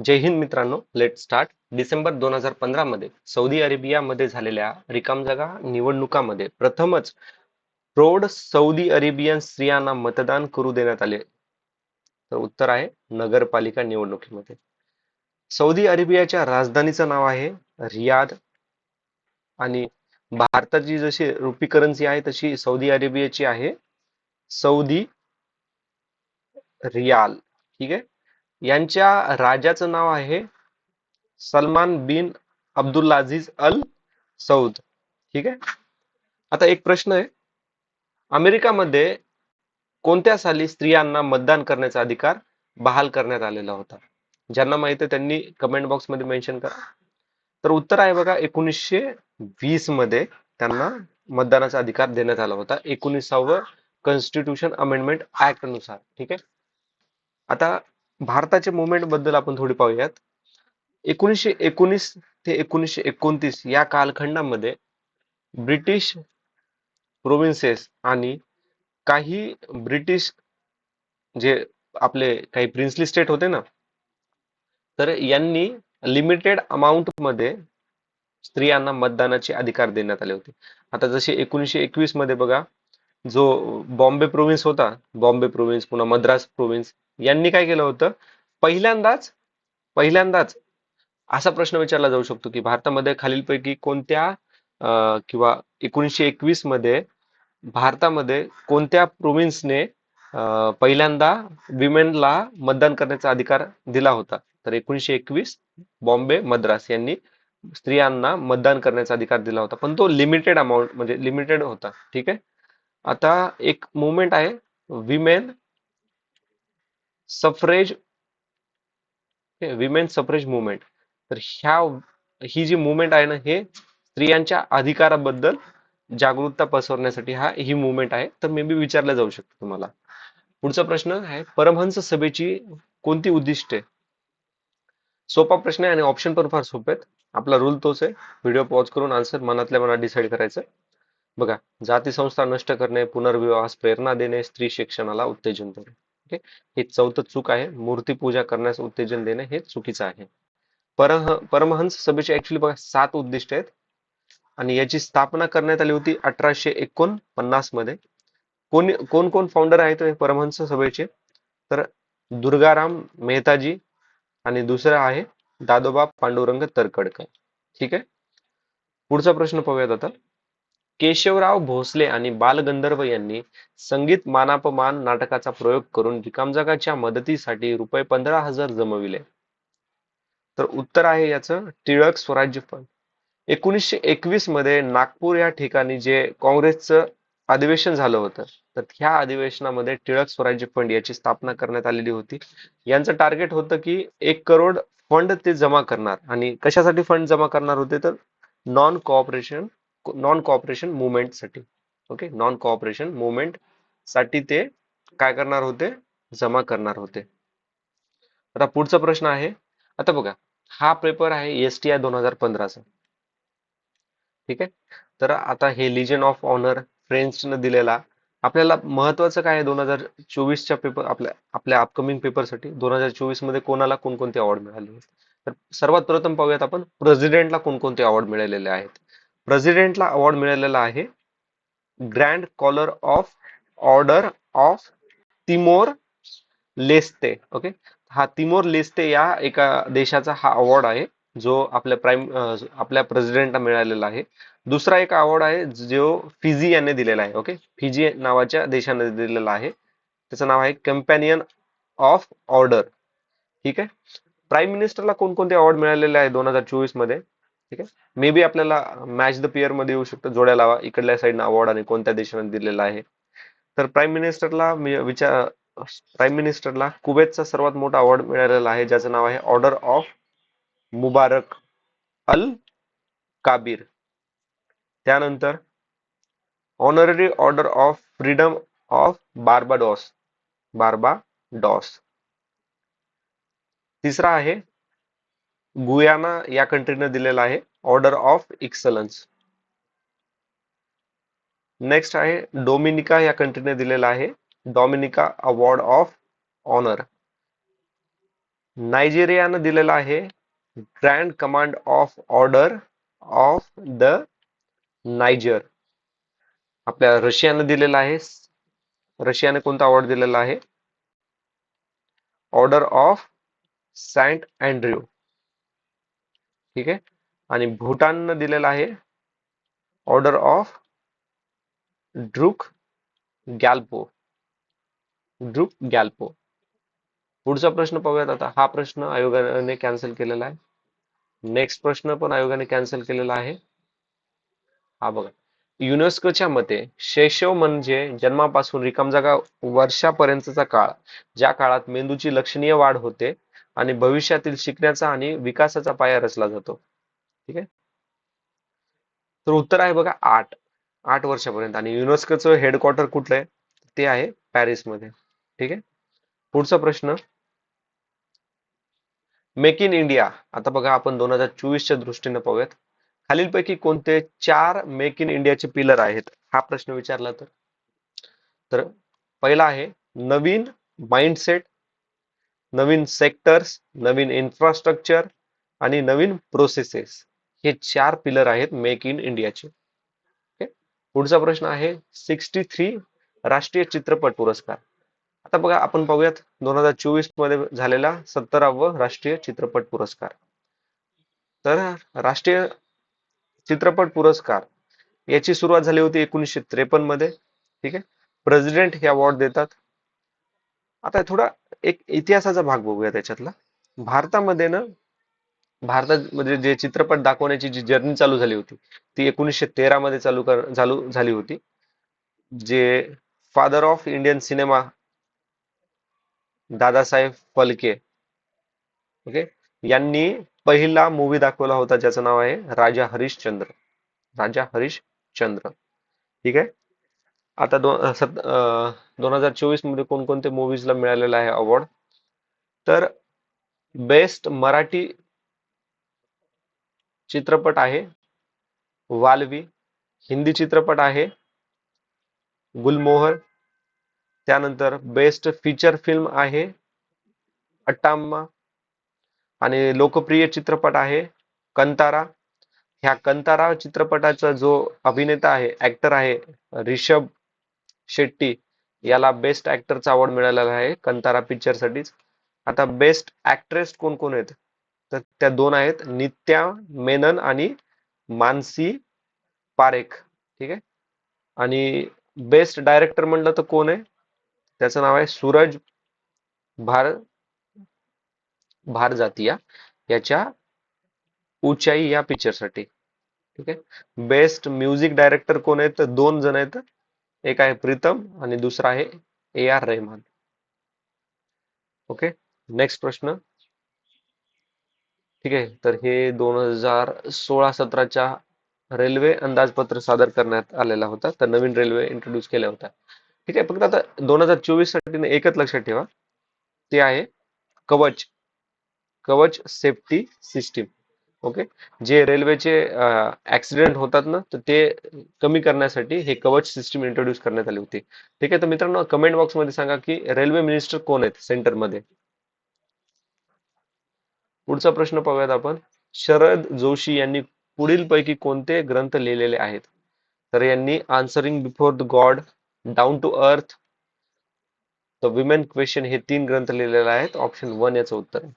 जय हिंद मित्रांनो let start December दोन हजार पंधरा मध्ये सौदी अरेबियामध्ये झालेल्या रिकामजागा निवडणुकामध्ये प्रथमच प्रौढ सौदी अरेबियन स्त्रियांना मतदान करू देण्यात आले. तर उत्तर आहे नगरपालिका निवडणुकीमध्ये. सौदी अरेबियाच्या राजधानीचं नाव आहे रियाद. आणि भारताची जशी रुपी करन्सी आहे तशी सौदी अरेबियाची आहे सौदी रियाल. ठीक आहे? यांच्या राजाचं नाव आहे Salman bin Abdulaziz Al Saud. ठीक आहे? आता एक प्रश्न आहे. अमेरिकामध्ये कोणत्या साली स्त्रियांना मतदान करण्याचा अधिकार बहाल करण्यात आलेला होता? ज्यांना माहीत आहे त्यांनी कमेंट बॉक्समध्ये मेन्शन करा. तर उत्तर आहे बघा एकोणीसशे वीसमध्ये त्यांना मतदानाचा अधिकार देण्यात आला होता. एकोणीसावं कॉन्स्टिट्यूशन अमेंडमेंट ऍक्टनुसार. ठीक आहे? आता भारताच्या मुवमेंटबद्दल आपण थोडी पाहूयात. एकोणीसशे एकोणीस ते एकोणीसशे एकोणतीस या कालखंडामध्ये ब्रिटिश प्रोव्हिन्सेस आणि काही ब्रिटिश जे आपले काही प्रिन्सली स्टेट होते ना तर यांनी लिमिटेड अमाऊंटमध्ये स्त्रियांना मतदानाचे अधिकार देण्यात आले होते. आता जसे एकोणीसशे एकवीसमध्ये बघा जो बॉम्बे प्रोव्हिन्स होता बॉम्बे प्रोव्हिन्स पुन्हा मद्रास प्रोव्हिन्स यांनी काय केलं होतं? पहिल्यांदाच पहिल्यांदाच असा प्रश्न विचारला जाऊ शकतो की भारतामध्ये खालीलपैकी कोणत्या किंवा एकोणीसशे एकवीसमध्ये भारतामध्ये कोणत्या प्रोव्हिन्सने पहिल्यांदा विमेनला मतदान करण्याचा अधिकार दिला होता? तर एकोणीसशे एकवीस बॉम्बे मद्रास यांनी स्त्रियांना मतदान करण्याचा अधिकार दिला होता. पण तो लिमिटेड अमाऊंट म्हणजे लिमिटेड होता. ठीक आहे? आता एक मुवमेंट आहे women suffrage women suffrage movement तर ह्या ही जी मुवमेंट आहे ना हे स्त्रियांच्या अधिकाराबद्दल जागरूकता पसरवण्यासाठी हा ही मुवमेंट आहे. तर मे बी विचारला जाऊ शकतो तुम्हाला. पुढचा प्रश्न आहे परमहंस सभेची कोणती उद्दिष्टे? सोपा प्रश्न आहे आणि ऑप्शन पण फार सोपे आहेत. आपला रूल तोच आहे. व्हिडिओ पॉज करून आन्सर मनातल्या मनात डिसाईड करायचं. बघा जाती संस्था नष्ट करणे पुनर्विवाहास प्रेरणा देणे स्त्री शिक्षणाला उत्तेजन देणे. ओके हे चौथं चूक आहे. मूर्तीपूजा करण्यास उत्तेजन देणे हे चुकीचं आहे. परह परमहंस सभेचे ऍक्च्युली बघा सात उद्दिष्ट आहेत. आणि याची स्थापना करण्यात आली होती अठराशे एकोणपन्नासमध्ये. कोण कोण कोण फाउंडर आहेत परमहंस सभेचे? तर दुर्गाराम मेहताजी आणि दुसरं आहे दादोबा पांडुरंग तरखडकर. ठीक आहे? पुढचा प्रश्न पाहूयात आता. केशवराव भोसले आणि बालगंधर्व यांनी संगीत मानापमान नाटकाचा प्रयोग करून रिकामजागाच्या मदतीसाठी रुपये पंधरा हजार जमविले. तर उत्तर आहे याचं टिळक स्वराज्य फंड. एकोणीसशे एकवीसमध्ये नागपूर या ठिकाणी जे काँग्रेसचं अधिवेशन झालं होतं तर ह्या अधिवेशनामध्ये टिळक स्वराज्य फंड याची स्थापना करण्यात आलेली होती. यांचं टार्गेट होतं की एक करोड फंड ते जमा करणार. आणि कशासाठी फंड जमा करणार होते तर नॉन कोऑपरेशन नॉन कॉपरेशन मुवमेंटसाठी ओके नॉन कॉपरेशन मुवमेंटसाठी ते काय करणार होते? जमा करणार होते. आता पुढचा प्रश्न आहे. आता बघा हा पेपर आहे एस टी आय दोन हजार पंधराचा. ठीक आहे? तर आता हे लिजन ऑफ ऑनर फ्रेंचनं दिलेला आपल्याला महत्वाचं काय आहे दोन हजार चोवीसच्या पेपर आपल्या आपल्या अपकमिंग पेपरसाठी दोन हजार चोवीसमध्ये कोणाला कोणकोणते अवॉर्ड मिळाले तर सर्वात प्रथम पाहूयात आपण प्रेसिडेंटला कोणकोणते अवॉर्ड मिळालेले आहेत? प्रेसिडेंटला अवॉर्ड मिळालेला आहे. Grand collar of order of Timor Leste. Okay? हा तिमोर लेस्ते या एका देशाचा हा अवॉर्ड आहे जो आपल्या प्राईम आपल्या प्रेसिडेंटला मिळालेला आहे. दुसरा एक अवॉर्ड आहे जो फिजी याने दिलेला आहे. ओके? फिजी नावाच्या देशाने दिलेला आहे. त्याचं नाव आहे कंपॅनियन ऑफ ऑर्डर. ठीक आहे? प्राईम मिनिस्टरला कोणकोणते अवॉर्ड मिळालेले आहे दोन हजार चोवीसमध्ये? ठीक आहे? मे बी आपल्याला मॅच द पियरमध्ये येऊ शकतो. जोड्या लावा. इकडल्या साईडनं अवॉर्ड आणि कोणत्या देशाने दिलेला आहे. तर प्राईम मिनिस्टरला मी विचार प्राईम मिनिस्टरला कुवेतचा सर्वात मोठा अवॉर्ड मिळालेला आहे. ज्याचं नाव आहे order of Mubarak Al Kabeer त्यानंतर honorary order of freedom of Barbados Barbados तिसरा आहे गुयाना या कंट्रीनं दिलेला आहे. ऑर्डर ऑफ़ एक्सलन्स नेक्स्ट आहे डोमिनिका या कंट्रीने दिलेला आहे. डॉमिनिका अवॉर्ड ऑफ़ ऑनर नायजेरियानं दिलेला आहे. Grand command of order of the Niger आपल्या रशियानं दिलेला आहे. रशियाने कोणता अवॉर्ड दिलेला आहे? ऑर्डर ऑफ़ सँट अँड्र्यू ठीक आहे. आणि भूटाननं दिलेला आहे. ऑर्डर ऑफ ड्रुक गॅल्पो ड्रुक गॅल्पो पुढचा प्रश्न पाहूयात आता. हा प्रश्न आयोगाने कॅन्सल केलेला आहे. नेक्स्ट प्रश्न पण आयोगाने कॅन्सल केलेला आहे. हा बघा. युनेस्कोच्या मते शैशव म्हणजे जन्मापासून रिकाम जागा वर्षापर्यंतचा काळ. ज्या काळात मेंदूची लक्षणीय वाढ होते आणि भविष्यातील शिकण्याचा आणि विकासाचा पाया रचला जातो. ठीक आहे? तर उत्तर आहे बघा आठ. आठ वर्षापर्यंत. आणि युनेस्कोचं हेडक्वार्टर कुठलं आहे? ते आहे पॅरिसमध्ये. ठीक आहे? पुढचा प्रश्न. मेक इन इंडिया आता बघा आपण दोन हजार चोवीसच्या दृष्टीने पाहूयात. खालीलपैकी कोणते चार मेक इन इंडियाचे पिलर आहेत? हा प्रश्न विचारला तर. तर पहिला आहे नवीन माइंडसेट नवीन सेक्टर्स नवीन इन्फ्रास्ट्रक्चर आणि नवीन प्रोसेसेस हे चार पिलर आहेत मेक इन इंडियाचे पुढचा प्रश्न आहे सिक्स्टी थ्री राष्ट्रीय चित्रपट पुरस्कार. आता बघा आपण पाहूयात दोन हजार चोवीसमध्ये झालेला सत्तरावं राष्ट्रीय चित्रपट पुरस्कार. तर राष्ट्रीय चित्रपट पुरस्कार याची सुरुवात झाली होती एकोणीसशे त्रेपन्नमध्ये ठीक आहे? प्रेसिडेंट हे अवॉर्ड देतात. आता थोडा एक इतिहासाचा भाग बघूया त्याच्यातला. भारतामध्ये ना भारतामध्ये जे चित्रपट दाखवण्याची जी जर्नी चालू झाली होती ती एकोणीसशे तेरा मध्ये चालू कर चालू झाली होती. जे father of Indian cinema Dadasaheb Phalke. Okay यांनी पहिला मूवी दाखवला होता ज्याचं नाव आहे राजा हरिश्चंद्र. राजा हरिश्चंद्र. ठीक आहे? आता दोन दोन हजार चोवीसमध्ये कोणकोणते मूवीजला मिळालेला आहे अवॉर्ड तर बेस्ट मराठी चित्रपट आहे वालवी. हिंदी चित्रपट आहे गुलमोहर. त्यानंतर बेस्ट फीचर फिल्म आहे अट्टाम्मा. आणि लोकप्रिय चित्रपट आहे कंतारा. ह्या कंतारा चित्रपटाचा जो अभिनेता आहे ऍक्टर आहे रिषभ शेट्टी याला बेस्ट ऍक्टरचा अवॉर्ड मिळालेला आहे कंतारा पिक्चर साठीच. आता बेस्ट ऍक्ट्रेस कोण कोण आहेत? तर त्या दोन आहेत नित्या मेनन आणि मानसी पारेख. ठीक आहे? आणि बेस्ट डायरेक्टर म्हणलं तर कोण आहे? त्याचं नाव आहे सूरज भार भार जातीया याच्या उचाई या पिक्चरसाठी. ठीक आहे? बेस्ट म्युझिक डायरेक्टर कोण आहेत? तर दोन जण आहेत. एक आहे प्रीतम आणि दुसरा आहे A R Rahman. Okay next प्रश्न. ठीक आहे तर हे दोन हजार सोळा सतराच्या रेल्वे अंदाजपत्र सादर करण्यात आलेला होता तर नवीन रेल्वे इंट्रोड्यूस केल्या होत्या. ठीक आहे फक्त आता दोन हजार चोवीससाठी एकच लक्षात ठेवा. ते आहे कवच कवच सेफ्टी सिस्टीम. ओके जे रेल्वेचे ऍक्सिडेंट होतात ना तर ते कमी करण्यासाठी हे कवच सिस्टीम इंट्रोड्यूस करण्यात आली होती. ठीक आहे? तर मित्रांनो कमेंट बॉक्समध्ये सांगा की रेल्वे मिनिस्टर कोण आहेत सेंटरमध्ये पुढचा प्रश्न पाहूयात आपण. शरद जोशी यांनी पुढील पैकी कोणते ग्रंथ लिहिलेले आहेत? तर यांनी answering before the God down to earth the women question हे तीन ग्रंथ लिहिलेले आहेत. ऑप्शन वन याचं उत्तर आहे.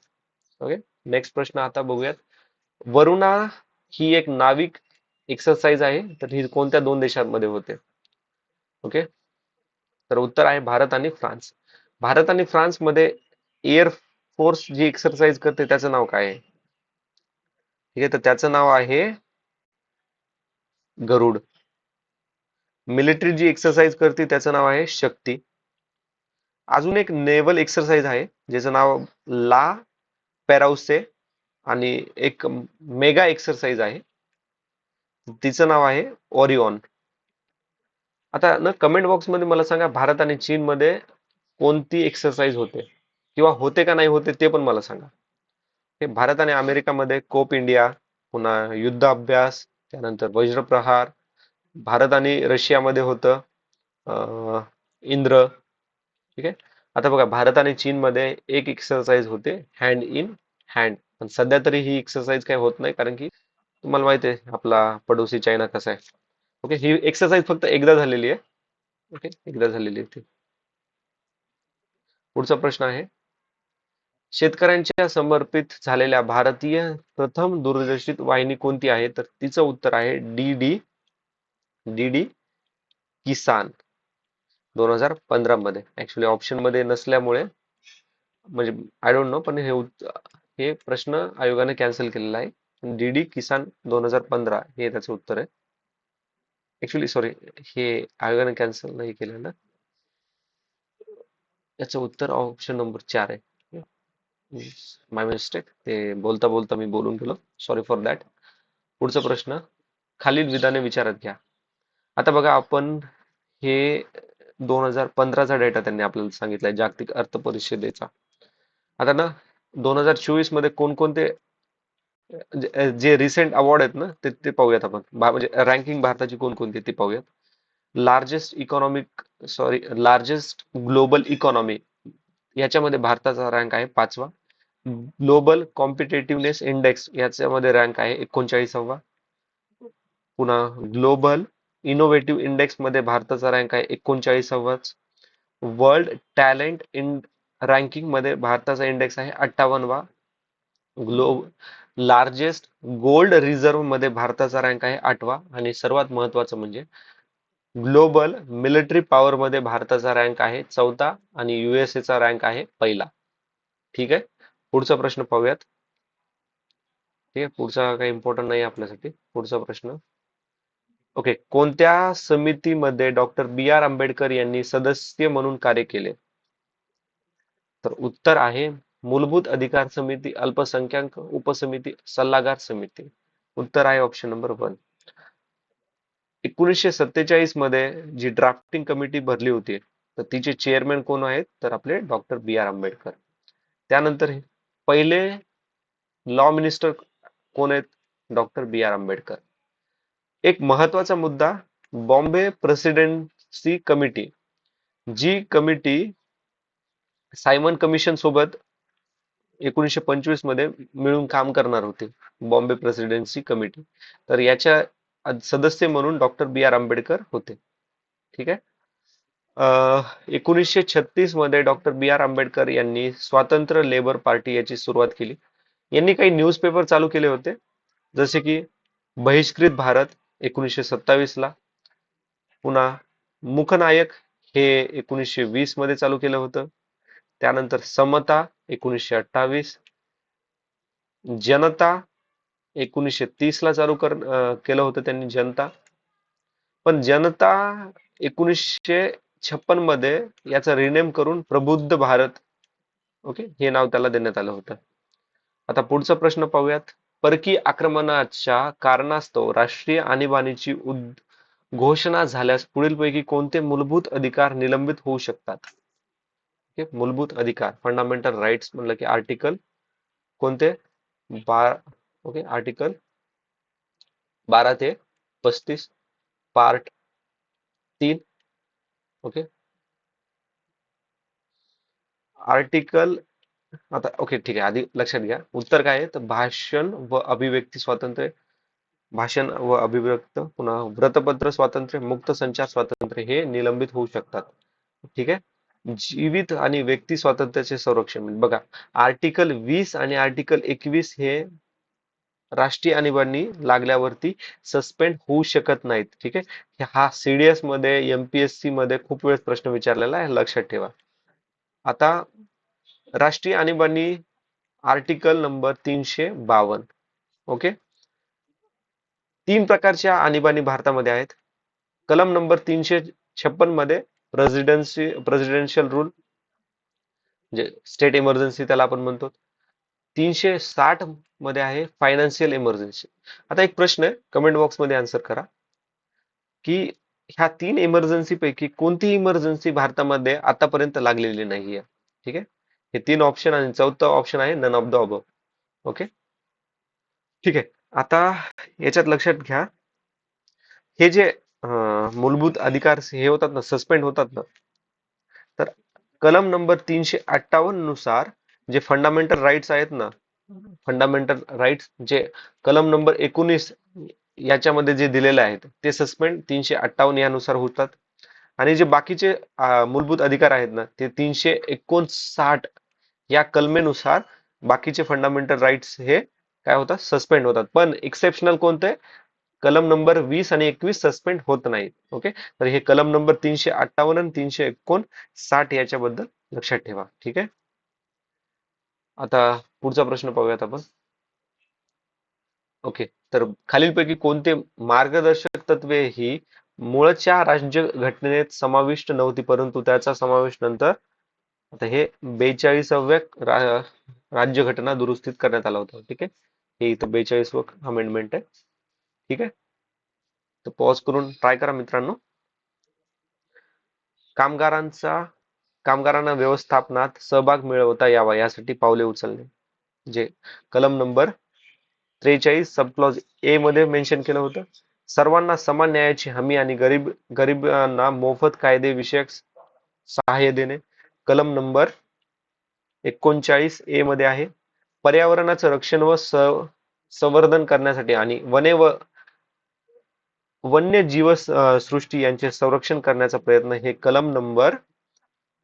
ओके नेक्स्ट प्रश्न आता बघूयात. वरुणा ही एक नाविक एक्सरसाइज आहे. तर ही कोणत्या दोन देशांमध्ये होते? ओके? तर उत्तर आहे भारत आणि फ्रान्स. भारत आणि फ्रान्समध्ये एअर फोर्स जी एक्सरसाइज करते त्याचं नाव काय आहे? ठीक आहे तर त्याचं नाव आहे गरुड. मिलिटरी जी एक्सरसाइज करते त्याचं नाव आहे शक्ती. अजून एक नेव्हल एक्सरसाइज आहे ज्याचं नाव ला पॅराउसे. आणि एक मेगा एक्सरसाइज आहे. तिचं नाव आहे ओरिओन आता ना कमेंट बॉक्समध्ये मला सांगा भारत आणि चीनमध्ये कोणती एक्सरसाइज होते? किंवा होते का नाही होते ते पण मला सांगा. हे भारत आणि अमेरिकामध्ये कोप इंडिया पुन्हा युद्ध अभ्यास त्यानंतर वज्रप्रहार भारत आणि रशियामध्ये होतं इंद्र. ठीक आहे? आता बघा भारत आणि चीनमध्ये एक एक्सरसाइज होते हँड इन हँड पण सध्या तरी ही एक्सरसाइज काही होत नाही कारण की तुम्हाला माहिती आहे आपला पडोसी चायना कसा आहे. ओके ही एक्सरसाइज फक्त एकदा झालेली आहे. ओके एकदा झालेली होती पुढचा प्रश्न आहे. शेतकऱ्यांच्या समर्पित झालेल्या भारतीय प्रथम दूरदर्शित वाहिनी कोणती आहे? तर तिचं उत्तर आहे D D D D Kisan. दोन हजार पंधरा मध्ये ऍक्च्युली ऑप्शनमध्ये नसल्यामुळे म्हणजे आय डोंट नो पण हे हे प्रश्न आयोगाने कॅन्सल केलेला आहे. डी डी किसान दोन हजार पंधरा हे त्याचं उत्तर आहे. ऍक्च्युली सॉरी हे आयोगाने कॅन्सल नाही केलं ना याचं उत्तर ऑप्शन नंबर चार आहे. माय मिस्टेक ते बोलता बोलता मी बोलून गेलो. सॉरी फॉर दॅट पुढचा प्रश्न खालील विधाने विचारात घ्या. आता बघा आपण हे दोन हजार पंधराचा डेटा त्यांनी आपल्याला सांगितलाय जागतिक अर्थ परिषदेचा आता ना दोन हजार चोवीसमध्ये कोणकोणते जे रिसेंट अवॉर्ड आहेत ना ते ते पाहूयात आपण. म्हणजे रँकिंग भारताची कोणकोणती ते ती पाहूयात. Largest economic sorry largest global economy याच्यामध्ये भारताचा रँक आहे पाचवा. ग्लोबल कॉम्पिटेटिव्हनेस इंडेक्स याच्यामध्ये रँक आहे एकोणचाळीसावा. पुन्हा ग्लोबल इनोव्हेटिव्ह इंडेक्समध्ये भारताचा रँक आहे एकोणचाळीसावाच. वर्ल्ड टॅलेंट इन रँकिंगमध्ये भारताचा इंडेक्स आहे अठ्ठावन्नवा ग्लोब लार्जेस्ट गोल्ड रिझर्व्हमध्ये भारताचा रँक आहे आठवा आणि सर्वात महत्वाचं म्हणजे ग्लोबल मिलिटरी पॉवर मध्ये भारताचा रँक आहे चौथा आणि युएसएचा चा रँक आहे पहिला. ठीक आहे? पुढचा प्रश्न पाहूयात. ठीक आहे? पुढचा काही इम्पॉर्टंट नाही आपल्यासाठी. पुढचा प्रश्न. ओके कोणत्या समितीमध्ये डॉक्टर बी आर आंबेडकर यांनी सदस्य म्हणून कार्य केले? तर उत्तर आहे मूलभूत अधिकार समिती अल्पसंख्याक उपसमिती सल्लागार समिती. उत्तर आहे ऑप्शन नंबर वन एकोणीसशे सत्तेचाळीसमध्ये जी ड्राफ्टिंग कमिटी भरली होती तर तिचे चेअरमॅन कोण आहेत? तर आपले डॉक्टर बी आर आंबेडकर. त्यानंतर पहिले लॉ मिनिस्टर कोण आहेत? Doctor B R Ambedkar. एक महत्त्वाचा मुद्दा बॉम्बे प्रेसिडेन्सी कमिटी जी कमिटी सायमन कमिशन सोबत एकोणीसशे पंचवीसमध्ये मिळून काम करणार होते बॉम्बे प्रेसिडेन्सी कमिटी. तर याच्या सदस्य म्हणून डॉक्टर बी आर आंबेडकर होते. ठीक आहे? अं, एकोणीसशे छत्तीसमध्ये डॉक्टर बी आर आंबेडकर यांनी स्वातंत्र्य लेबर पार्टी याची सुरुवात केली. यांनी काही न्यूजपेपर चालू केले होते. जसे की बहिष्कृत भारत एकोणीसशे सत्तावीस ला. पुन्हा मुखनायक हे एकोणीसशे वीसमध्ये चालू केलं होतं. त्यानंतर समता एकोणीसशे अठ्ठावीस जनता एकोणीसशे तीस ला चालू कर केलं होतं त्यांनी जनता. पण जनता एकोणीसशे छप्पनमध्ये याचा रिनेम करून प्रबुद्ध भारत ओके हे नाव त्याला देण्यात आलं होतं. आता पुढचा प्रश्न पाहूयात. परकीय आक्रमणाच्या कारणास्तव राष्ट्रीय आणीबाणीची उद- घोषणा झाल्यास पुढीलपैकी कोणते मूलभूत अधिकार निलंबित होऊ शकतात? मूलभूत अधिकार फंडामेंटल राईट्स म्हणलं की आर्टिकल कोणते? बारा ओके आर्टिकल बारा ते पस्तीस पार्ट तीन ओके. आर्टिकल आता ओके ठीक आहे आधी लक्षात घ्या. उत्तर काय आहे? तर भाषण व अभिव्यक्ती स्वातंत्र्य भाषण व अभिव्यक्त पुन्हा व्रतपत्र स्वातंत्र्य मुक्त संचार स्वातंत्र्य हे निलंबित होऊ शकतात. ठीक आहे? जीवित आणि व्यक्ती स्वातंत्र्याचे संरक्षण. बघा आर्टिकल वीस आणि आर्टिकल एकवीस हे राष्ट्रीय आणीबाणी लागल्यावरती सस्पेंड होऊ शकत नाहीत. ठीक आहे? हा सीडीएसमध्ये एमपीएससी मध्ये खूप वेळेस प्रश्न विचारलेला आहे. लक्षात ठेवा. आता राष्ट्रीय आणीबाणी आर्टिकल नंबर तीनशे बावन्न. ओके? तीन प्रकारच्या आणीबाणी भारतामध्ये आहेत. कलम नंबर तीनशे छप्पनमध्ये प्रेसिडेन्सी प्रेसिडेन्शियल रूल म्हणजे स्टेट इमर्जन्सी त्याला आपण म्हणतो तीनशे साठमध्ये आहे फायनान्शियल इमर्जन्सी आता एक प्रश्न आहे कमेंट बॉक्समध्ये आन्सर करा की ह्या तीन इमर्जन्सी पैकी कोणती इमर्जन्सी भारतामध्ये आतापर्यंत लागलेली नाहीये. ठीक आहे? हे तीन ऑप्शन आणि चौथं ऑप्शन आहे none of the above okay ठीक आहे. आता याच्यात लक्षात घ्या हे जे मूलभूत अधिकार हे होतात ना सस्पेंड होतात ना. तर कलम नंबर तीनशे अठ्ठावन्ननुसार जे फंडामेंटल राईट्स आहेत ना फंडामेंटल राईट्स जे कलम नंबर एकोणीस याच्यामध्ये जे दिलेले आहेत ते सस्पेंड तीनशे अठ्ठावन्न यानुसार होतात. आणि जे बाकीचे मूलभूत अधिकार आहेत ना ते तीनशे एकोणसाठ या कलमेनुसार बाकीचे फंडामेंटल राईट्स हे काय होतात सस्पेंड होतात. पण एक्सेप्शनल कोणते? कलम नंबर वीस आणि एकवीस सस्पेंड होत नाहीत. ओके? तर हे कलम नंबर तीनशे अठ्ठावन्न आणि तीनशे एकोणसाठ याच्याबद्दल लक्षात ठेवा. ठीक आहे? आता पुढचा प्रश्न पाहूयात आपण. ओके? तर खालीलपैकी कोणते मार्गदर्शक तत्वे ही मूळच्या राज्य घटनेत समाविष्ट नव्हती परंतु त्याचा समावेश नंतर आता हे बेचाळीसाव्या रा, राज्य घटना दुरुस्तीत करण्यात आला होता. ठीक आहे? हे इथं बेचाळीसवं अमेंडमेंट आहे. ठीक आहे? तर पॉज करून ट्राय करा मित्रांनो. कामगारांचा कामगारांना व्यवस्थापनात सहभाग मिळवता यावा यासाठी पावले उचलणे. जे कलम नंबर त्रेचाळीस सब क्लॉज ए मध्ये मेन्शन केलं होतं. सर्वांना समान न्यायाची हमी आणि गरीब गरिबांना मोफत कायदे विषयक सहाय्य देणे. कलम नंबर एकोणचाळीस ए मध्ये आहे. पर्यावरणाचं रक्षण व स- संवर्धन करण्यासाठी आणि वने व वन्य जीव सृष्टी यांचे संरक्षण करण्याचा प्रयत्न हे कलम नंबर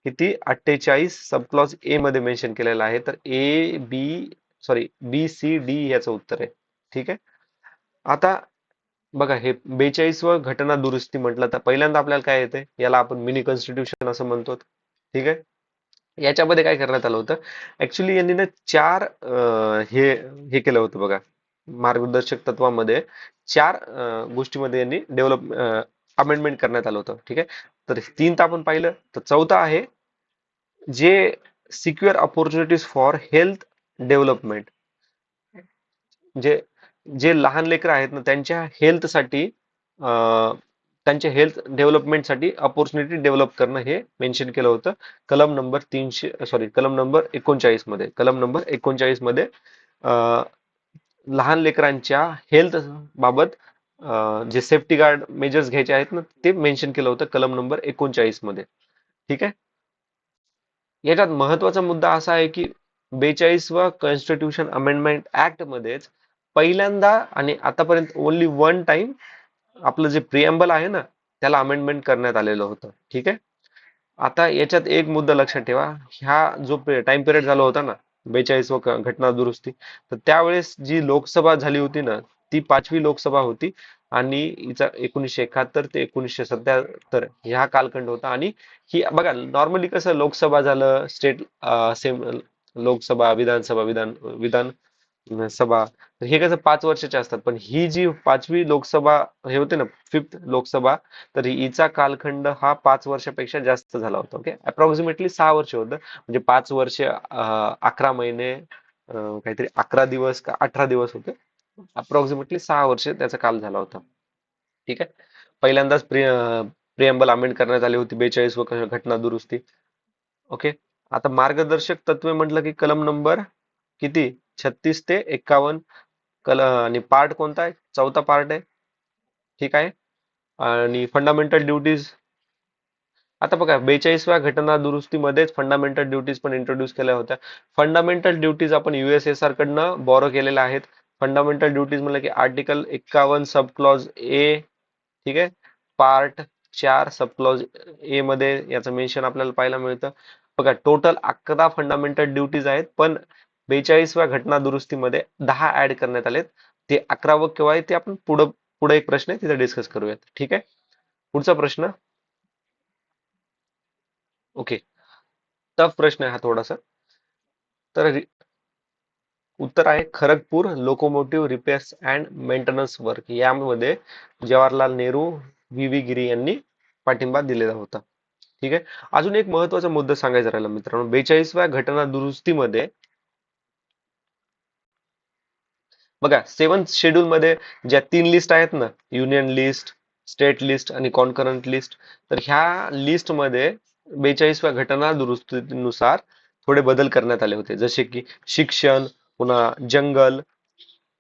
किती? अठ्ठेचाळीस सब क्लॉज ए मध्ये मेन्शन केलेलं आहे. तर A B sorry B C D याचं उत्तर आहे. ठीक आहे? आता बघा हे बेचाळीस व घटना दुरुस्ती म्हटलं तर पहिल्यांदा आपल्याला काय येते याला आपण मिनी कॉन्स्टिट्यूशन असं म्हणतो. ठीक आहे? याच्यामध्ये काय करण्यात आलं होतं? ऍक्च्युली यांनी ना चार आ, हे हे केलं होतं बघा. मार्गदर्शक तत्वामध्ये चार गोष्टीमध्ये यांनी डेव्हलप अमेंडमेंट करण्यात आलं होतं. ठीक आहे? तर तीन तर आपण पाहिलं. तर चौथा आहे जे secure opportunities for health development जे जे लहान लेकरं आहेत ना त्यांच्या हेल्थसाठी त्यांच्या हेल्थ डेव्हलपमेंटसाठी ऑपॉर्च्युनिटी डेव्हलप करणं हे मेन्शन केलं होतं. कलम नंबर तीनशे सॉरी कलम नंबर एकोणचाळीसमध्ये कलम नंबर एकोणचाळीसमध्ये लहान लेकरांच्या हेल्थ बाबत जे सेफ्टी गार्ड मेजर्स घ्यायचे आहेत ना ते मेन्शन केलं होतं कलम नंबर एकोणचाळीसमध्ये. ठीक आहे? याच्यात महत्त्वाचा मुद्दा असा आहे की बेचाळीसवा कॉन्स्टिट्यूशन अमेंडमेंट ऍक्ट मध्येच पहिल्यांदा आणि आतापर्यंत ओनली वन टाइम आपलं जे प्रिएम्बल आहे ना त्याला अमेंडमेंट करण्यात आलेलं होतं. ठीक आहे? आता याच्यात एक मुद्दा लक्षात ठेवा. ह्या जो टाइम पिरियड झाला होता ना बेचाळीस व घटना दुरुस्ती. तर त्यावेळेस जी लोकसभा झाली होती ना ती पाचवी लोकसभा होती. आणि हिचा एकोणीसशे एकाहत्तर ते एकोणीसशे सत्याहत्तर ह्या कालखंड होता. आणि ही बघा नॉर्मली कसं लोकसभा झालं स्टेट सेम लोकसभा विधानसभा विधान विधान सभा. हे कसं पाच वर्षाचे असतात. पण ही जी पाचवी लोकसभा हे होते ना फिफ्थ लोकसभा तर हिचा कालखंड हा पाच वर्षापेक्षा जास्त झाला होता ओके अप्रॉक्सिमेटली सहा वर्ष होतं. म्हणजे पाच वर्ष अकरा महिने काहीतरी अकरा दिवस का अठरा दिवस होते. अप्रॉक्सिमेटली सहा वर्ष त्याचा काल झाला होता. ठीक आहे? पहिल्यांदाच प्रिय प्रियंबल अमेंड करण्यात आली होती बेचाळीस व घटना दुरुस्ती. ओके आता मार्गदर्शक तत्वे म्हटलं की कलम नंबर किती? छत्तीस ते एक्कावन्न कल आणि पार्ट कोणता आहे? चौथा पार्ट आहे. ठीक आहे. आणि फंडामेंटल ड्युटीज आता बघा बेचाळीसव्या घटना दुरुस्तीमध्येच फंडामेंटल ड्युटीज पण इंट्रोड्यूस केल्या होत्या. फंडामेंटल ड्युटीज आपण युएसएसआर कडनं बॉरो केलेल्या आहेत. फंडामेंटल ड्युटीज म्हणलं की आर्टिकल एक्कावन्न सब क्लॉज ए ठीक आहे? पार्ट चार सब क्लॉज ए मध्ये याचं मेन्शन आपल्याला पाहायला मिळतं. बघा टोटल अकरा फंडामेंटल ड्युटीज आहेत पण बेचाळीसव्या घटना दुरुस्तीमध्ये दहा ऍड करण्यात आलेत. ते अकरावं केव्हा आहे ते आपण पुढं पुढे एक प्रश्न आहे तिथे डिस्कस करूयात. ठीक आहे? पुढचा प्रश्न. ओके टफ प्रश्न आहे हा थोडासा. तर उत्तर आहे Kharagpur locomotive repairs and maintenance work यामध्ये जवाहरलाल नेहरू व्ही व्ही गिरी यांनी पाठिंबा दिलेला होता. ठीक आहे? अजून एक महत्त्वाचा मुद्दा सांगायचा राहिला मित्रांनो. बेचाळीसव्या घटना दुरुस्तीमध्ये बघा सेवन्थ शेड्यूल मध्ये ज्या तीन लिस्ट आहेत ना युनियन लिस्ट स्टेट लिस्ट आणि कॉन्करंट लिस्ट तर ह्या लिस्टमध्ये बेचाळीसव्या घटना दुरुस्तीनुसार थोडे बदल करण्यात आले होते. जसे की शिक्षण पुन्हा जंगल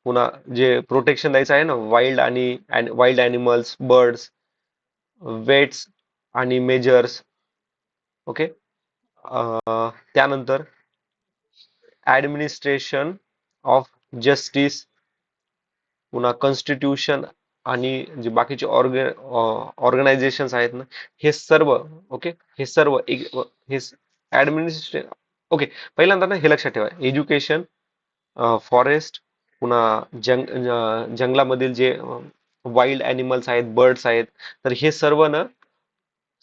पुन्हा जे प्रोटेक्शन द्यायचं आहे ना वाईल्ड आणि वाईल्ड ॲनिमल्स बर्ड्स वेट्स आणि मेजर्स ओके त्यानंतर ऍडमिनिस्ट्रेशन ऑफ जस्टिस पुन्हा कॉन्स्टिट्यूशन आणि जे बाकीचे ऑर्गे ऑर्गनायझेशन आहेत ना हे सर्व ओके हे सर्व एक- हे ऍडमिनिस्ट्रेशन ओके पहिल्यांदा ना हे लक्षात ठेवा. एज्युकेशन फॉरेस्ट पुन्हा जंग जंगलामधील जे वाईल्ड ॲनिमल्स आहेत बर्ड्स आहेत तर हे सर्व ना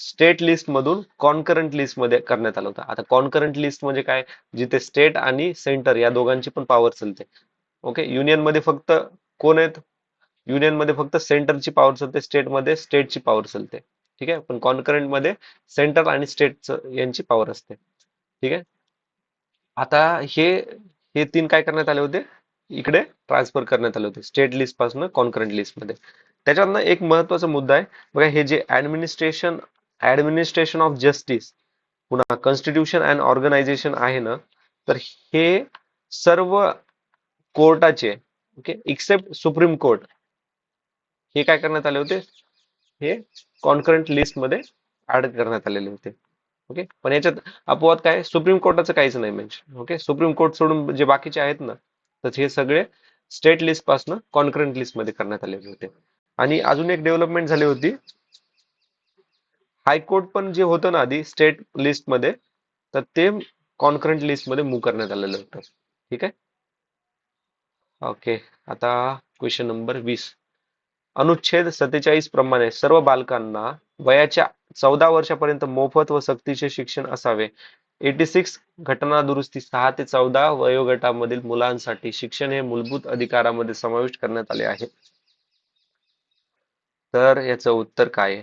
स्टेट लिस्टमधून कॉन्करंट लिस्टमध्ये करण्यात आलं होतं. आता कॉन्करंट लिस्ट म्हणजे काय? जिथे स्टेट आणि सेंटर या दोघांची पण पॉवर चालते. ओके युनियनमध्ये फक्त कोण आहेत? युनियनमध्ये फक्त सेंटरची पॉवर चालते स्टेटमध्ये स्टेटची पॉवर चालते. ठीक आहे? पण कॉन्करंटमध्ये सेंटर आणि स्टेट यांची पॉवर असते. ठीक आहे? आता हे हे तीन काय करण्यात आले होते? इकडे ट्रान्सफर करण्यात आले होते. स्टेट लिस्टपासून कॉन्करंट लिस्टमध्ये. त्याच्यातनं एक महत्त्वाचा मुद्दा आहे. बघा हे जे ऍडमिनिस्ट्रेशन ऍडमिनिस्ट्रेशन ऑफ जस्टिस पुन्हा कॉन्स्टिट्यूशन अँड ऑर्गनायझेशन आहे ना तर हे सर्व कोर्टाचे ओके? एक्सेप्ट सुप्रीम कोर्ट हे काय करण्यात आले होते? हे कॉन्करंट लिस्टमध्ये ऍड करण्यात आलेले होते. ओके? पण याच्यात अपवाद काय? सुप्रीम कोर्टाचं काहीच नाही म्हणजे ओके? सुप्रीम कोर्ट सोडून जे बाकीचे आहेत ना तर हे सगळे स्टेट लिस्टपासून कॉन्करंट लिस्टमध्ये करण्यात आलेले होते. आणि अजून एक डेव्हलपमेंट झाली होती. हायकोर्ट पण जे होतं ना आधी स्टेट लिस्टमध्ये तर ते कॉन्करंट लिस्टमध्ये मूव्ह करण्यात आलेलं होतं. ठीक आहे? ओके आता क्वेश्चन नंबर वीस. अनुच्छेद सत्तेचाळीस प्रमाणे सर्व बालकांना वयाच्या चौदा वर्षापर्यंत मोफत व सक्तीचे शिक्षण असावे. एटी सिक्स घटना दुरुस्ती सहा ते चौदा वयोगटामधील मुलांसाठी शिक्षण हे मूलभूत अधिकारामध्ये समाविष्ट करण्यात आले आहे. तर याचं उत्तर काय आहे?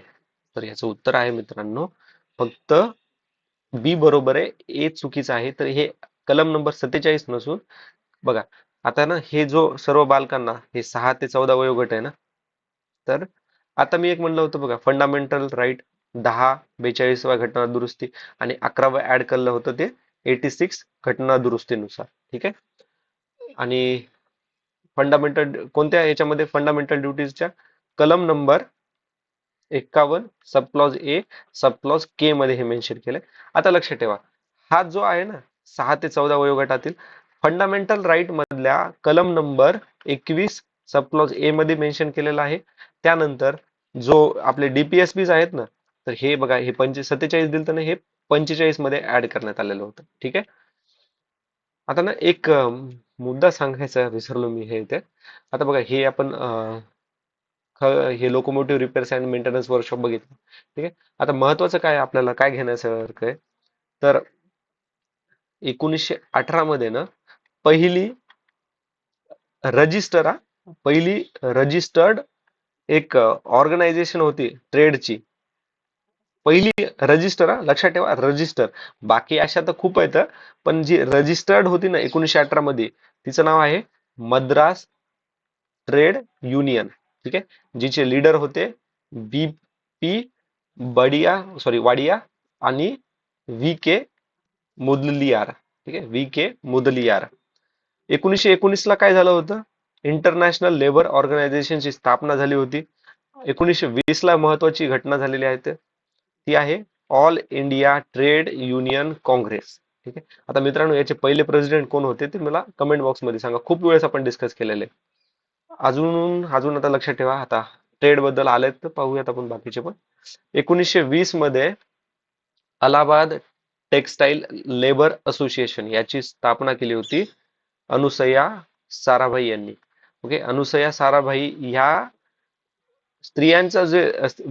तर याचं उत्तर आहे मित्रांनो फक्त बी बरोबर आहे ए चुकीचं आहे. तर हे कलम नंबर सत्तेचाळीस नसून बघा आता ना हे जो सर्व बालकांना हे सहा ते चौदा वयोगट आहे ना तर आता मी एक म्हणलं होतं बघा फंडामेंटल राईट दहा बेचाळीसवा घटना दुरुस्ती आणि अकरावं ऍड केलं होतं ते एटी सिक्स घटना दुरुस्तीनुसार ठीक आहे? आणि फंडामेंटल कोणत्या याच्यामध्ये फंडामेंटल ड्युटीजच्या कलम नंबर एक्कावन्न सबक्लॉज ए सबक्लॉज के मध्ये हे मेन्शन केलंय. आता लक्षात ठेवा हा जो आहे ना सहा ते चौदा वयोगटातील फंडामेंटल राईट मधल्या कलम नंबर एकवीस सबक्लॉज ए मध्ये मेन्शन केलेला आहे. त्यानंतर जो आपले डीपीएसबीज आहेत ना तर हे बघा हे पंचे सत्तेचाळीस दिलं तर हे पंचेचाळीसमध्ये ऍड करण्यात आलेलं होतं. ठीक आहे? आता ना एक मुद्दा सांगायचा विसरलो मी हे इथे. आता बघा हे आपण हे locomotive repairs and maintenance workshop बघितलं. ठीक आहे? आता महत्वाचं काय आहे आपल्याला? काय घेण्यासारखं आहे? तर एकोणीसशे अठरा मध्ये ना पहिली रजिस्टर पहिली रजिस्टर्ड एक ऑर्गनायझेशन होती ट्रेडची. पहिली रजिस्टर लक्षात ठेवा रजिस्टर. बाकी अशा तर खूप आहेत पण जी रजिस्टर्ड होती ना एकोणीसशे अठरा मध्ये तिचं नाव आहे मद्रास ट्रेड युनियन. ठीक आहे? जिचे लीडर होते B P Badia sorry Wadia आणि व्ही के मुदलियार. ठीक आहे? V K Mudaliar. एकोणीसशे एकोणीस ला काय झालं होतं? इंटरनॅशनल लेबर ऑर्गनायझेशनची स्थापना झाली होती. एकोणीसशे वीस ला महत्वाची घटना झालेली आहे ती आहे all India trade union Congress ठीक आहे? आता मित्रांनो याचे पहिले प्रेसिडेंट कोण होते ते मला कमेंट बॉक्समध्ये सांगा. खूप वेळेस आपण डिस्कस केलेले. अजून अजून आता लक्षात ठेवा. आता ट्रेडबद्दल आलेत तर पाहूयात आपण बाकीचे पण. एकोणीसशे वीसमध्ये अलाहाबाद टेक्सटाईल लेबर असोसिएशन याची स्थापना केली होती. अनुसया साराभाई यांनी. ओके अनुसया साराभाई ह्या स्त्रियांचा जे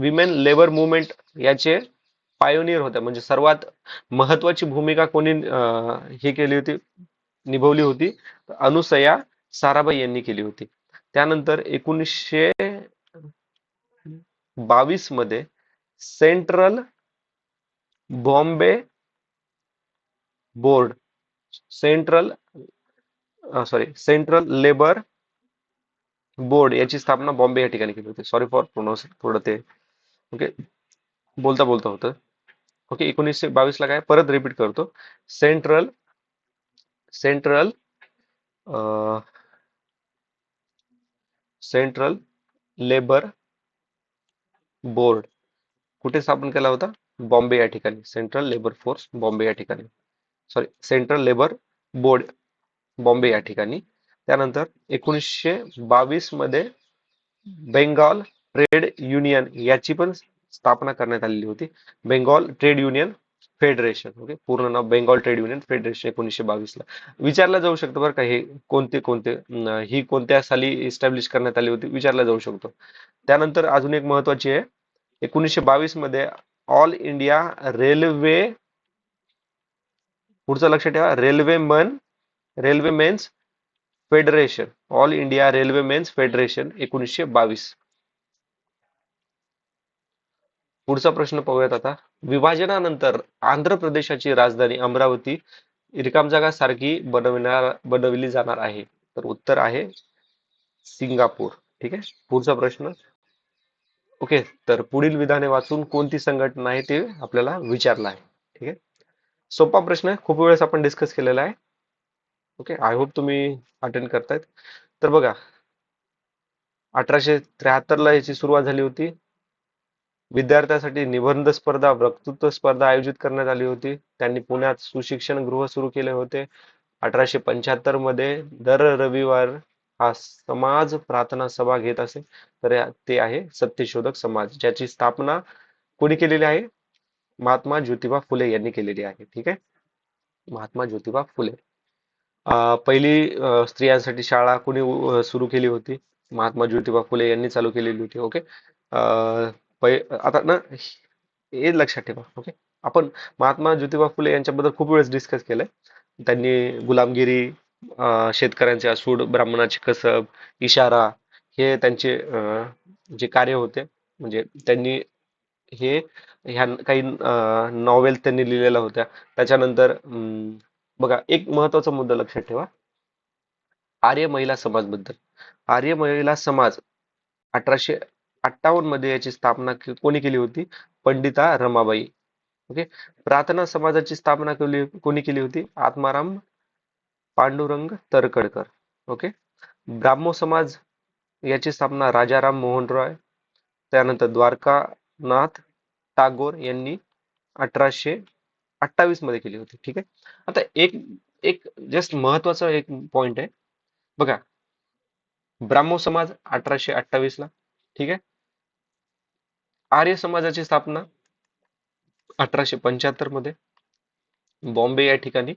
विमेन लेबर मुवमेंट याचे पायोनियर होत्या. म्हणजे सर्वात महत्वाची भूमिका कोणी हे केली होती निभवली होती अनुसया साराभाई यांनी केली होती. त्यानंतर एकोणीसशे बावीसमध्ये central Bombay board central sorry central labour board याची स्थापना बॉम्बे या ठिकाणी केली होती. सॉरी फॉर प्रोनाऊन्स थोडं ते. ओके बोलता बोलता होतं. ओके एकोणीसशे बावीस ला काय? परत रिपीट करतो. Central central central labour board कुठे स्थापन केला होता? बॉम्बे या ठिकाणी. सेंट्रल लेबर फोर्स बॉम्बे या ठिकाणी. Sorry central labour board Bombay या ठिकाणी. त्यानंतर एकोणीसशे बावीसमध्ये बेंगॉल ट्रेड युनियन याची पण स्थापना करण्यात आलेली होती. Bengal trade union federation okay? पूर्ण नाव बेंगॉल ट्रेड युनियन फेडरेशन एकोणीसशे बावीस ला. विचारलं जाऊ शकतो बरं का हे कोणते कोणते ही कोणत्या साली इस्टॅब्लिश करण्यात आली होती विचारलं जाऊ शकतो. त्यानंतर अजून एक महत्वाची आहे एकोणीसशे बावीसमध्ये ऑल इंडिया रेल्वे पुढचं लक्ष ठेवा railway man railway men's federation all India railway men's federation एकोणीसशे बावीस. पुढचा प्रश्न पाहूयात आता. विभाजनानंतर आंध्र प्रदेशाची राजधानी अमरावती रिकाम जागा सारखी बनविणार बनविली जाणार आहे. तर उत्तर आहे सिंगापूर. ठीक आहे? पुढचा प्रश्न. ओके तर पुढील विधाने वाचून कोणती संघटना आहे ते आपल्याला विचारलं आहे. ठीक आहे? सोपा प्रश्न खूप वेळेस आपण डिस्कस केलेला आहे. ओके आय होप तुम्ही अटेंड करतायत. तर बघा अठराशे त्र्याहत्तरला याची सुरुवात झाली होती. विद्यार्थ्यांसाठी निबंध स्पर्धा वक्तृत्व स्पर्धा आयोजित करण्यात आली होती. त्यांनी पुण्यात सुशिक्षण गृह सुरू केले होते. अठराशे पंच्याहत्तरमध्ये दर रविवार हा समाज प्रार्थना सभा घेत असे. तर ते आहे सत्यशोधक समाज ज्याची स्थापना कोणी केलेली आहे? महात्मा ज्योतिबा फुले यांनी केलेली आहे. ठीक आहे? महात्मा ज्योतिबा फुले. पहिली स्त्रियांसाठी शाळा कोणी अं, सुरू केली होती? महात्मा ज्योतिबा फुले यांनी चालू केलेली होती ओके? पै आता ना हे लक्षात ठेवा ओके? आपण महात्मा ज्योतिबा फुले यांच्याबद्दल खूप वेळेस डिस्कस केलंय. त्यांनी गुलामगिरी अं, शेतकऱ्यांचे असूड ब्राह्मणाची कसब इशारा हे त्यांचे जे कार्य होते म्हणजे त्यांनी हे ह्या काही नॉवेल त्यांनी लिहिलेल्या होत्या. त्याच्यानंतर अं, बघा एक महत्त्वाचा मुद्दा लक्षात ठेवा. आर्य महिला समाजबद्दल आर्य महिला समाज अठराशे अठ्ठावन्नमध्ये याची स्थापना कोणी केली होती? पंडिता रमाबाई. ओके प्रार्थना समाजाची स्थापना केली कोणी केली होती? आत्माराम पांडुरंग तरकडकर ओके ब्राह्मो समाज याची स्थापना राजाराम मोहन रॉय त्यानंतर द्वारकानाथ टागोर यांनी अठराशे अठ्ठावीसमध्ये केली होती ठीक आहे? आता एक एक जस्ट महत्त्वाचा एक पॉइंट आहे. बघा ब्राह्मो समाज अठराशे अठ्ठावीस ला ठीक आहे? आर्य समाजाची स्थापना अठराशे पंच्याहत्तरमध्ये. बॉम्बे या ठिकाणी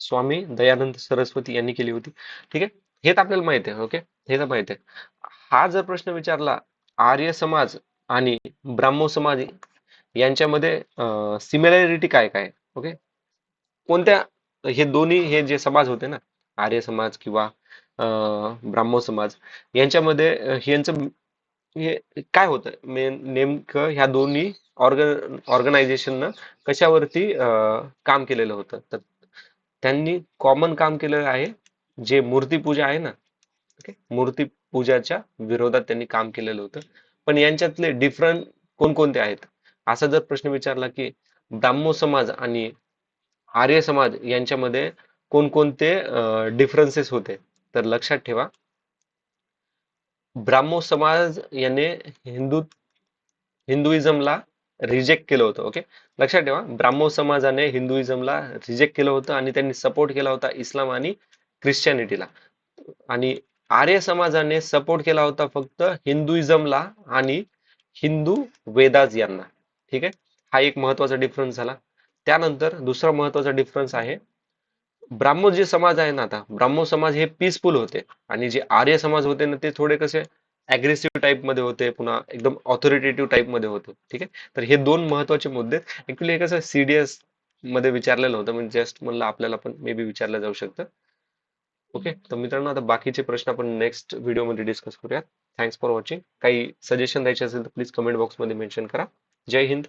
स्वामी दयानंद सरस्वती यांनी केली होती ठीक आहे? हे तर आपल्याला माहिती आहे ओके? हे तर माहिती आहे. हा जर प्रश्न विचारला आर्य समाज आणि ब्राह्मो समाज यांच्यामध्ये सिमिलॅरिटी काय काय? ओके कोणत्या हे दोन्ही हे जे समाज होते ना आर्य समाज किंवा ब्राह्मण समाज यांच्यामध्ये यांचं हे काय होतं? मेन नेमकं ह्या दोन्ही ऑर्गन ऑर्गनायझेशननं कशावरती काम केलेलं होतं? तर त्यांनी कॉमन काम केलेलं आहे जे मूर्तीपूजा आहे ना ओके मूर्तीपूजाच्या विरोधात त्यांनी काम केलेलं होतं. पण यांच्यातले डिफरंट कोणकोणते आहेत? असा जर प्रश्न विचारला की ब्राह्मो समाज आणि आर्य समाज यांच्यामध्ये कोणकोणते डिफरन्सेस होते? तर लक्षात ठेवा. ब्राह्मो समाज याने हिंदू हिंदुइझमला रिजेक्ट केलं होतं ओके लक्षात ठेवा. ब्राह्मो समाजाने हिंदुइझमला रिजेक्ट केलं होतं आणि त्यांनी सपोर्ट केला होता इस्लाम आणि ख्रिश्चॅनिटीला. आणि आर्य समाजाने सपोर्ट केला होता फक्त हिंदुइझमला आणि हिंदू वेदाज यांना. ठीक आहे? हा एक महत्त्वाचा डिफरन्स झाला. त्यानंतर दुसरा महत्त्वाचा डिफरन्स आहे ब्राह्मो जे समाज आहे ना आता ब्राह्मो समाज हे पीसफुल होते. आणि जे आर्य समाज होते ना ते थोडे कसे अग्रेसिव्ह टाईपमध्ये होते पुन्हा एकदम ऑथॉरिटेटिव्ह टाईपमध्ये होते. ठीक आहे? तर हे दोन महत्त्वाचे मुद्दे ऍक्च्युली हे कसं सीडीएसमध्ये विचारलेलं होतं म्हणजे जस्ट म्हणलं आपल्याला पण मे बी विचारलं जाऊ शकतं. ओके तर मित्रांनो आता बाकीचे प्रश्न आपण नेक्स्ट व्हिडिओमध्ये डिस्कस करूयात. थँक्स फॉर वॉचिंग काही सजेशन द्यायचे असेल तर प्लीज कमेंट बॉक्समध्ये मेन्शन करा. जय हिंद.